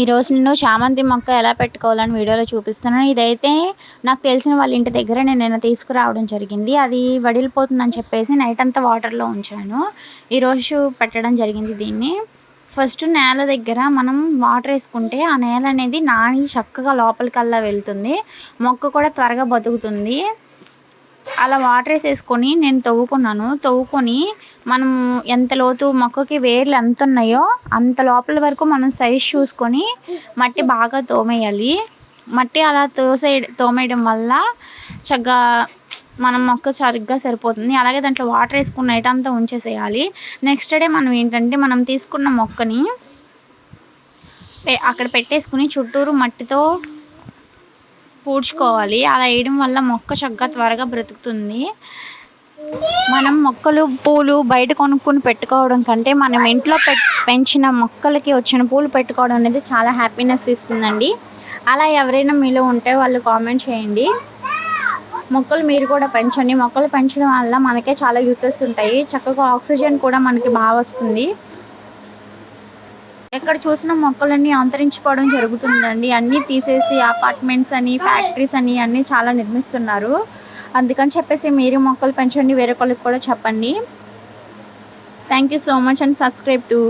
ఈరోజు నేను చామంతి మొక్క ఎలా పెట్టుకోవాలని వీడియోలో చూపిస్తున్నాను. ఇదైతే నాకు తెలిసిన వాళ్ళ ఇంటి దగ్గర నేను నిన్న తీసుకురావడం జరిగింది. అది వడిలిపోతుందని చెప్పేసి నైట్ అంతా వాటర్లో ఉంచాను. ఈరోజు పెట్టడం జరిగింది దీన్ని. ఫస్ట్ నేల దగ్గర మనం వాటర్ వేసుకుంటే ఆ నేల అనేది నాని చక్కగా లోపలికల్లా వెళ్తుంది. మొక్క కూడా త్వరగా బతుకుతుంది. అలా వాటర్ వేసేసుకొని నేను తవ్వుకున్నాను. తవ్వుకొని మనం ఎంత లోతు మొక్కకి వేర్లు ఎంత ఉన్నాయో అంత లోపల వరకు మనం సైజ్ చూసుకొని మట్టి బాగా తోమేయాలి. మట్టి అలా తోసే తోమేయడం వల్ల చక్కగా మనం మొక్క సరిగ్గా సరిపోతుంది. అలాగే దాంట్లో వాటర్ వేసుకున్న నైట్ అంతా ఉంచేసేయాలి. నెక్స్ట్ డే మనం ఏంటంటే మనం తీసుకున్న మొక్కని అక్కడ పెట్టేసుకుని చుట్టూరు మట్టితో పూడ్చుకోవాలి. అలా వేయడం వల్ల మొక్క చక్కగా త్వరగా బ్రతుకుతుంది. మనం మొక్కలు పూలు బయట కొనుక్కొని పెట్టుకోవడం కంటే మనం ఇంట్లో పెంచిన మొక్కలకి వచ్చిన పూలు పెట్టుకోవడం అనేది చాలా హ్యాపీనెస్ ఇస్తుందండి. అలా ఎవరైనా మీలో ఉంటే వాళ్ళు కామెంట్ చేయండి. మొక్కలు మీరు కూడా పెంచండి. మొక్కలు పెంచడం వల్ల మనకే చాలా యూసెస్ ఉంటాయి. చక్కగా ఆక్సిజన్ కూడా మనకి బాగా వస్తుంది. ఎక్కడ చూసిన మొక్కలన్నీ అంతరించిపోవడం జరుగుతుందండి. అన్నీ తీసేసి అపార్ట్మెంట్స్ అని ఫ్యాక్టరీస్ అని అన్నీ చాలా నిర్మిస్తున్నారు. అందుకని చెప్పేసి మీరు మొక్కలు పెంచండి వేరే వాళ్ళకి కూడా చెప్పండి. Thank you so much and subscribe to